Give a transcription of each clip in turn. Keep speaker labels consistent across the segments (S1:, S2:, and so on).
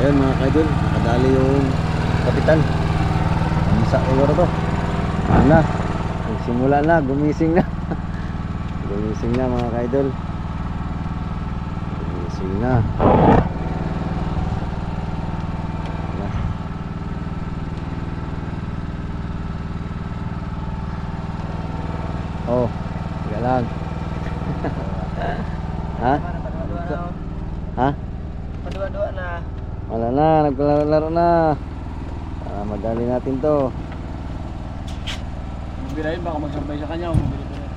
S1: Ayun mga kaidol, nakadali yung kapitan. Sa siguro to. Ano na? Nagsimula na, gumising na. gumising na mga kaidol. Gumising na. Wala. Oh, sige lang. ha? Ha?
S2: Padua-dua na.
S1: Wala na, naglalaro na. Para madali natin to.
S3: Birahin baka magsabay sa kanya. Mabili ko rin.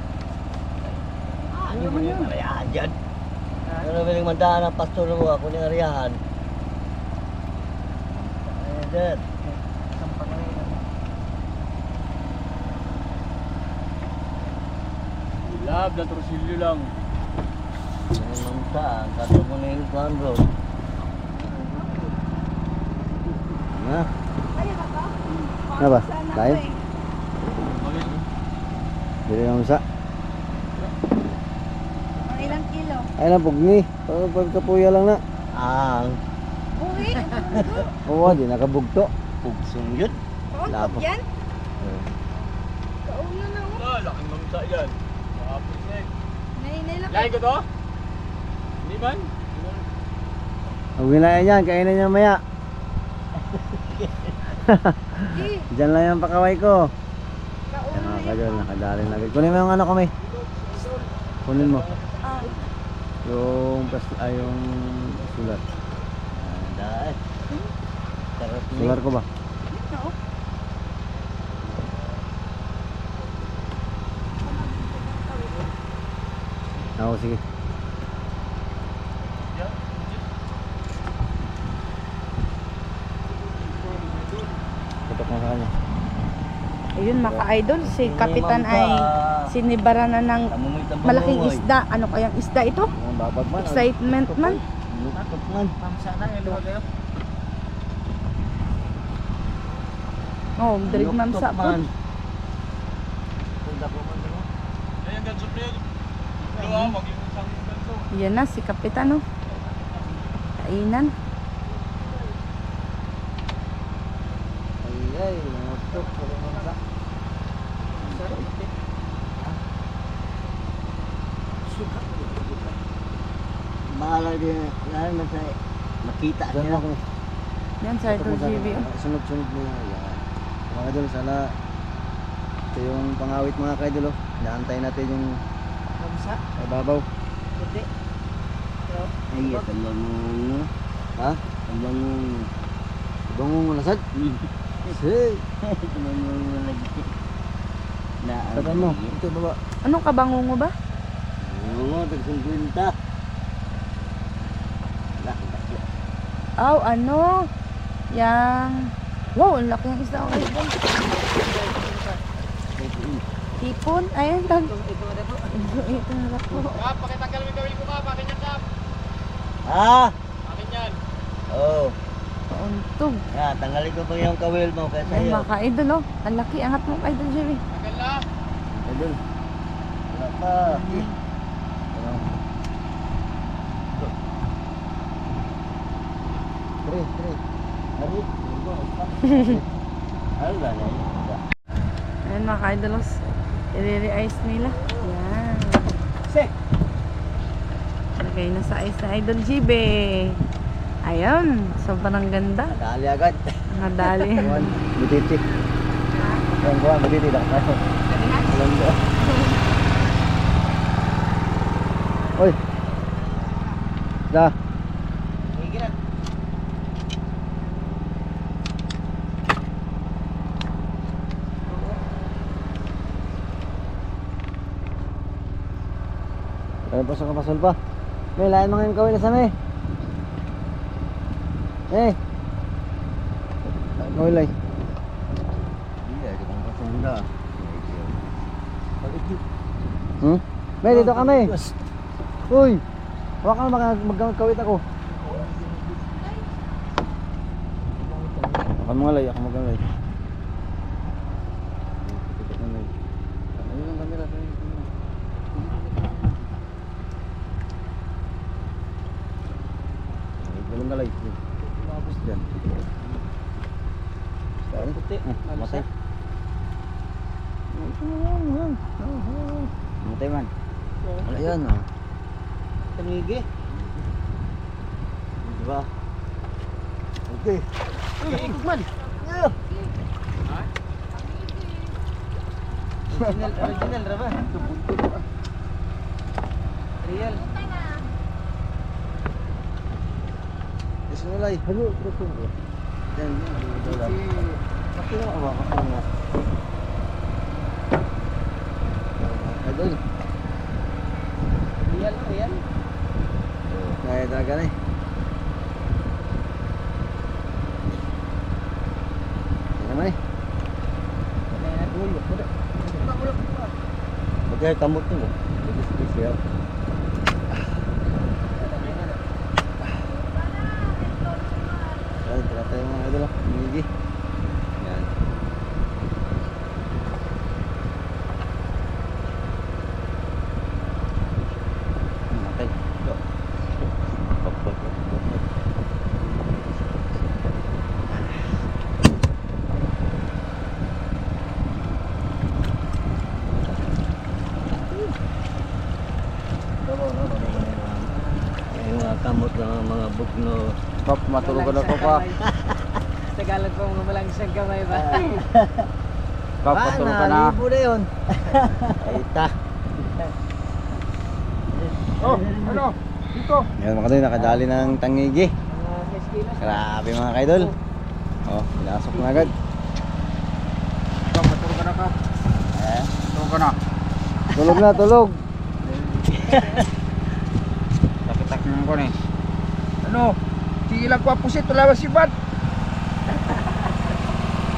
S2: Ano naman yun? Arayahan dyan. Ano ba yung mandaan ng pastor mo ako ni Arayahan? Ayan, dad.
S3: Love, na torsilyo lang.
S2: Ayan, mamsa. Kaso mo na yung kuhan bro.
S1: Na. Ano ba?
S3: Bakit?
S1: Bili naman sa.
S4: Ang ilang kilo?
S1: Ay na, pugni. Pag pagkapuya lang na.
S2: Ang
S4: Uwi?
S1: Oo, di nakabugto.
S2: pugsong yun.
S1: Lapo.
S4: Yan? Kauna na ako.
S3: Ah, laking mamsa yan. Makapos na eh. Lain ko to? Hindi man?
S1: Huwag na yan, kainin niya maya. Diyan lang yung pakaway ko. Yan mga
S4: na
S1: kadol, nakadali na agad. Kunin mo yung ano kami. Kunin mo.
S4: Ah,
S1: Yung, pas, ay, yung sulat.
S2: Ah, dahil.
S1: Sulat ko ba?
S4: oo.
S1: Oo, sige. Tutok mo sa kanya.
S4: Ayun mga idol si Kapitan ay sinibara na ng malaking isda. Ano kayang isda ito?
S1: Man.
S4: Excitement man.
S1: Man.
S4: Oh, dirig man sa
S3: ganso.
S4: Yan na si Kapitan oh. Kainan.
S1: Ay, ay, lutok. Wala man
S2: akala din, lalo na sa makita niya.
S1: Ako,
S4: yan sa Idol TV.
S1: Sunod-sunod mo yan. Mga idol, sana ito yung pangawit mga kaidol. Oh. Inaantay natin yung
S2: Kamsa?
S1: Ay, babaw.
S2: Puti. Ay, talong mo.
S1: Ha?
S2: Talong mo.
S1: Talong mo lasad? Say.
S2: Talong mo lagi. Na,
S1: mo. Ito baba.
S4: Anong kabangungo ba?
S2: Oo, tag 50.
S4: Aw, ano? Yang... Wow, ang laki ng isda ko idol. Tipon? Ayun, tag. Ito na po.
S3: Kap, pakitanggal mo yung gawin ko kap. Akin yan kap.
S2: Ah!
S3: Akin yan.
S2: Oh.
S4: Pauntog.
S2: Ya, tanggalin ko pa yung kawil mo kasi
S4: Ay,
S2: sa'yo.
S4: mga ka-idol oh. Ang laki, angat mo idol GB.
S3: Akin na.
S1: Idol.
S2: Wala pa.
S1: Tre, tre.
S2: Ari. Ano ba na yun?
S4: Ayan mga ka-idolos. I-re-ice nila. Yan.
S2: Sek.
S4: Lagay na sa ice na idol GB. Ayun. Sobrang ganda.
S2: Dali agad.
S4: Nadali.
S1: Kuhan, butiti. Kuhan, kuhan, butiti. Dapat Alam ko. Oy. Da. Kaya pa sa kapasol pa. May lain mga yung kawin na sana eh. Eh. Kawin lay.
S2: Iya, di kong pasunda.
S1: Hmm? May dito kami. Uy. Huwag ka na magkawit ako. Ako mga lay, ako mga lay. Ayun ang camera. ayun ang camera. Ay, Ganun ka lay. Dyan. Saan?
S2: Puti.
S1: Ah, matay. Matay man. Ayan oh.
S2: Tanigi.
S1: Diba? Okay.
S2: Ikot man. Yeah. Original, original ra ba? Real.
S1: Halo, ito ko. Yan, yan. Pati na ako ako na.
S2: Real, real.
S1: Kaya talaga na eh. Yan naman eh. Bagay kamot mo. Ibis-ibis yan. Yan, tira tayo mga idol. ah. Migi. Yan. Okay. Go. Hop, hop, hop, hop, hop.
S2: Kamot ng mga bugno.
S1: Pop, matulog na ko pa.
S2: Tagalog ko mga malangsang kamay ba?
S1: Pop, matulog ka na.
S2: libo na yun.
S1: Aita.
S3: Oh, ano? Dito.
S1: Yan mga kadoy, nakadali ng tangigi.
S2: Mga 6 kilos.
S1: Grabe mga kaidol. Oh, pinasok na agad.
S3: Pop, matulog ka na ka.
S1: Eh,
S3: Tulog ka na.
S1: tulog na, tulog.
S3: Naman ko ni. Ano? Si ilang kwa pusit, wala ba si Bad?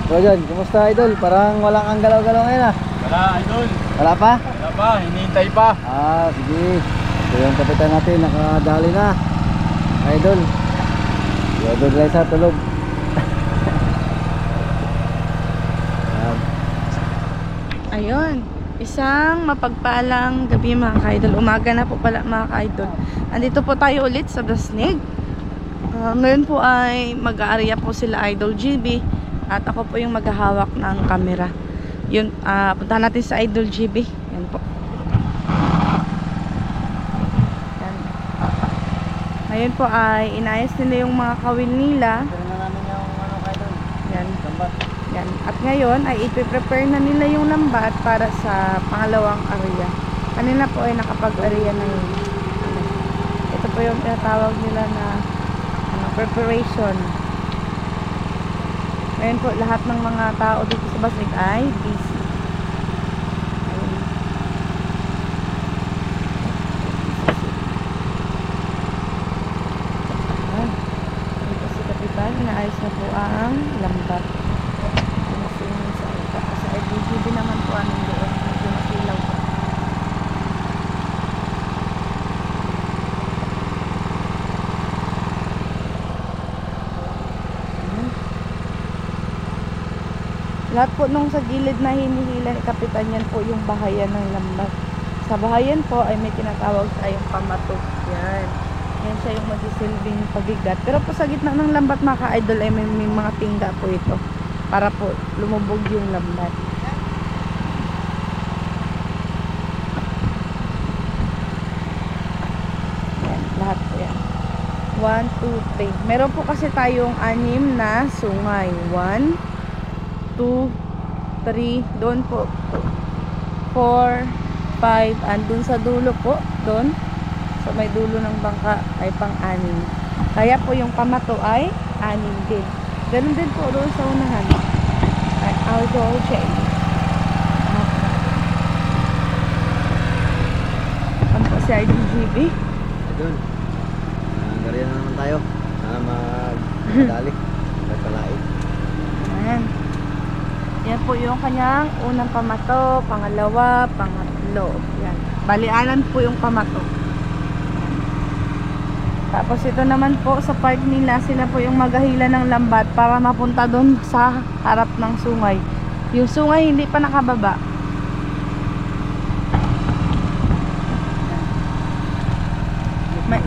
S1: So dyan, kumusta idol? Parang walang ang galaw-galaw ngayon ah.
S3: Wala, idol.
S1: Wala pa?
S3: Wala pa, hinihintay pa.
S1: Ah, sige. Ito yung kapitan natin, nakadali na. Idol. Si Idol Liza, tulog. Yan.
S4: Ayun. Isang mapagpalang gabi mga ka-idol. Umaga na po pala mga ka-idol. Andito po tayo ulit sa Dasnig. Ah, ngayon po ay mag-aarya po sila Idol GB. At ako po yung maghahawak ng camera. Yun, ah, punta natin sa Idol GB. Yan po. Yan. Ngayon po ay inayos nila yung mga kawil nila.
S2: Ito na namin yung ano kayo doon.
S4: Yan.
S2: Gambat.
S4: Yan. At ngayon ay ipiprepare na nila yung lambat para sa pangalawang area. Kanina po ay nakapag-area na yun. Ano. Ito po yung tinatawag nila na ano, preparation. Ngayon po lahat ng mga tao dito sa Basig ay busy. Ayun. Ayan. Dito si Kapitan, inaayos na po ang lambat. Sinasingin sa ito. Sa LGB naman po anong doon. Medyo masilaw pa. Ayan. Lahat po nung sa gilid na hinihila ni Kapitan yan po yung bahayan ng lambat. Sa bahayan po ay may tinatawag tayong pamatok. Yan. Yan siya yung magsisilbing pagigat. Pero po sa gitna ng lambat mga ka-idol ay may, may mga tingga po ito. Para po lumubog yung lambat. Yan, lahat po yan. 1, 2, 3. Meron po kasi tayong anim na sungay. 1, 2, 3, doon po. 4, 5, andun sa dulo po, doon. So may dulo ng bangka ay pang-anim. Kaya po yung pamato ay anim din. Ganun din po doon sa unahan. I'll go check. Ano po si IDGB?
S1: Idol. Nagariyan na naman tayo. Sana mag-dali. Magpalain.
S4: Ayan. Yan po yung kanyang unang pamato, pangalawa, pangatlo. Yan. Balianan po yung pamato. Tapos ito naman po sa part nila, sila po yung maghahila ng lambat para mapunta doon sa harap ng sungay. Yung sungay hindi pa nakababa. May,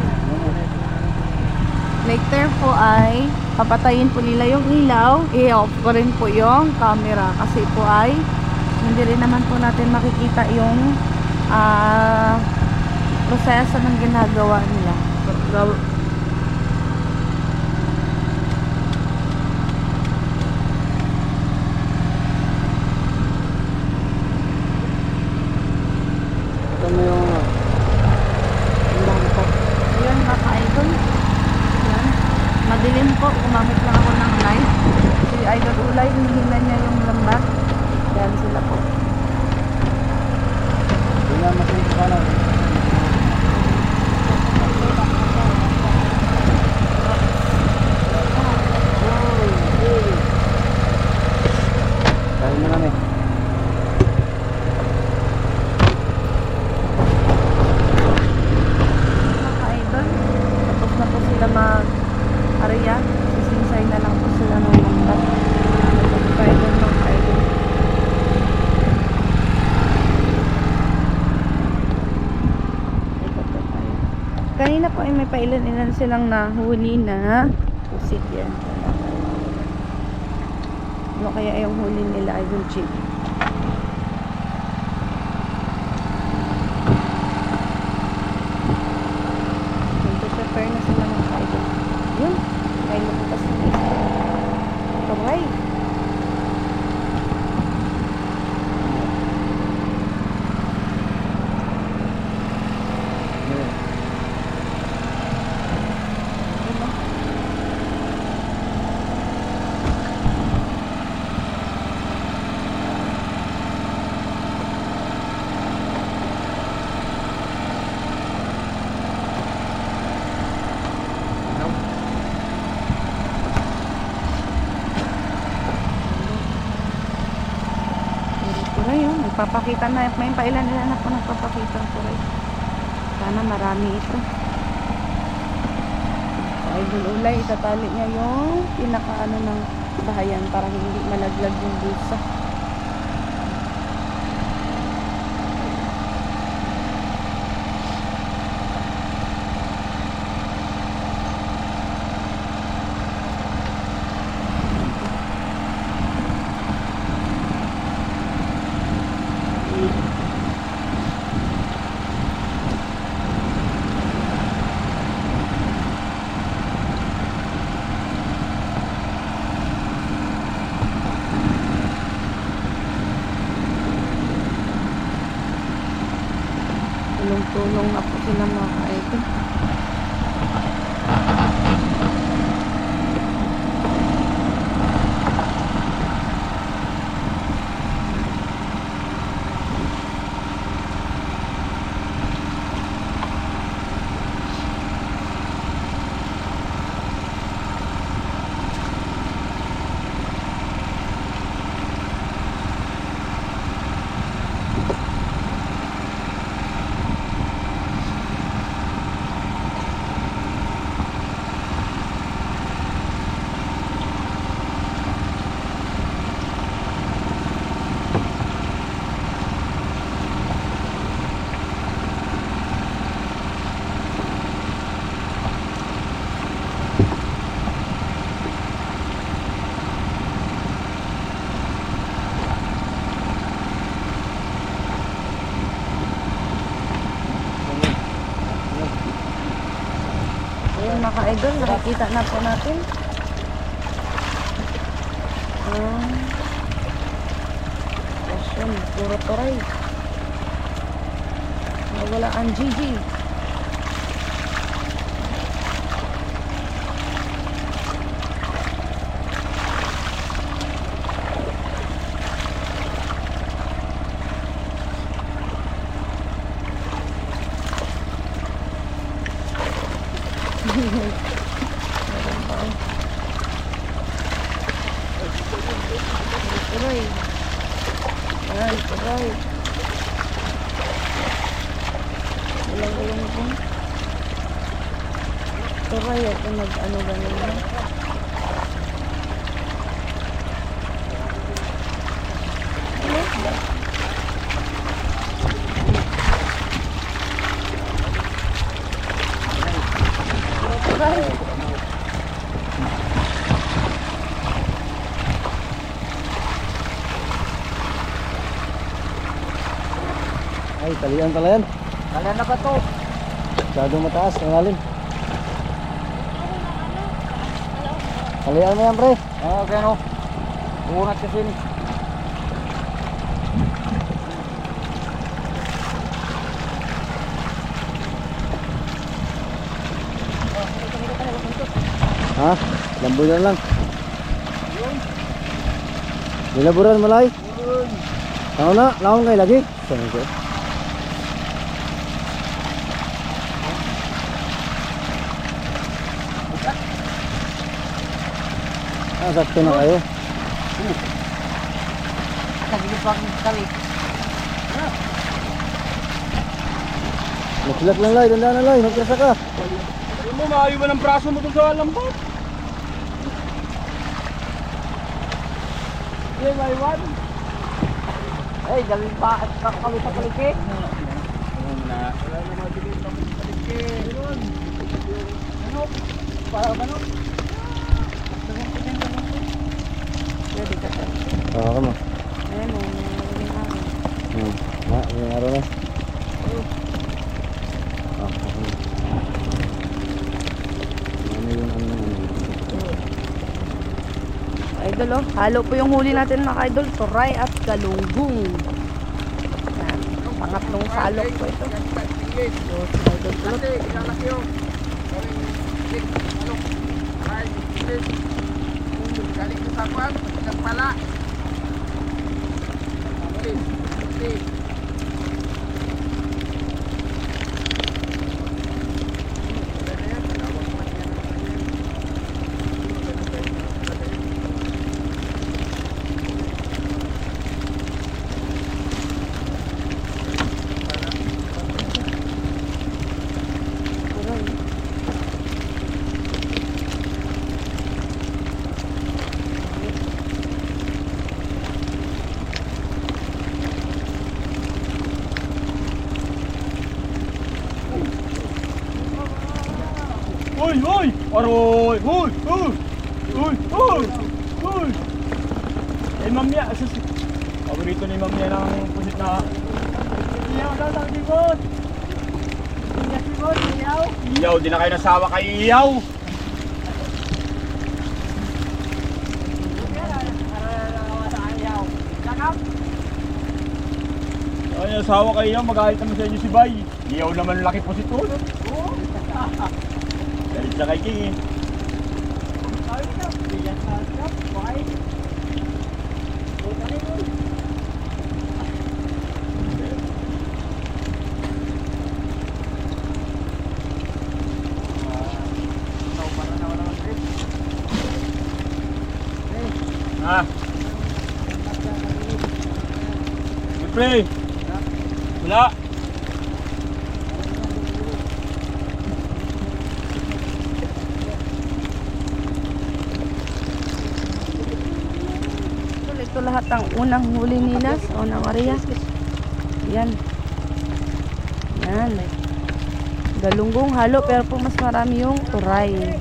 S4: later po ay papatayin po nila yung ilaw, i-off ko rin po yung camera kasi po ay hindi rin naman po natin makikita yung ah proseso ng ginagawa nila.
S1: Ito mo. Yung bakit po.
S4: Ayan mga ka-idol. Ayan. Madilim po. Gumamit lang ako ng light. Si Idol Ulay, hinihilan niya yung lambat. Ayan sila po.
S1: Hindi na masin ka na. Kain na kami.
S4: Mga ka-idol. Tapos na po sila mag-area. Sisinsay na lang po sila ng lambat. Mga ka-idol, mga ka-idol. Ikot po tayo. Kanina po ay may pailan-ilan silang nahuli na pusit yan. Ano kaya yung huli nila Chief? Nag-prepare na sila ng idol. Yun. May lubutas na isa. Turay. Turay yun. Nagpapakita na. May pailan-ilan na po nagpapakita ng turay. Sana marami ito. Sa idol ulay, itatali niya yung pinakaano ng bahayan para hindi malaglag yung bulsa. Tulong-tulong na po sila mga ka-idol. Ka-idol, nakikita na po natin. Ah. Pasyon, puro turay. Nawala ang Gigi. kaya ito eh, mag-ano ganun?
S1: Ay, talian pala.
S3: Talian na ba to?
S1: Masyadong mataas, malalim. Talian mo yan, pre.
S3: Okay no. Unat kasi ni.
S1: Ha? Lambunan lang. Nilaburan malay. Ano na? Laon kayo lagi? Saan ko? Sakto na kayo.
S3: Nagilipang kami.
S1: Nagsilak lang lay, dandaan na lay, magkasa ka.
S3: Ay mo, maayo ba ng braso mo dun sa lambot? Yan, maiwan. Ay, galing pa at kami sa palike. Wala na mabilis kami sa palike. Ano? Para ano?
S4: Tayo.
S1: Oo, ka mo.
S4: Ayan o, may araw.
S1: Hmm. Ha, may araw na. Ah, okay. Ano yung ano ano?
S4: Idol oh, halo po yung huli natin mga idol, turay at galunggong. Yan, pangatlong salok po ito. Idol.
S3: Galing, lik, ano, lik. Galing sa kwan, ilang pala. Lik, Uy! Aroy! Uy! Uy! Uy! Uy! Uy! Eh, Ma'am Mia, sus... Paborito ni Ma'am Mia ng pusit na... Iyaw daw sa libot! Iyaw! Iyaw, di na kayo nasawa kay Iyaw! Ay, nasawa kay Iyaw, magalit naman sa inyo si Bay. Iyaw naman laki pusit ko. Galit na kay King eh. Ah. Siyempre. Wala.
S4: Idol, ito lahat ang unang huli nila sa unang area. Yan. Yan. Galunggong halo pero po mas marami yung turay.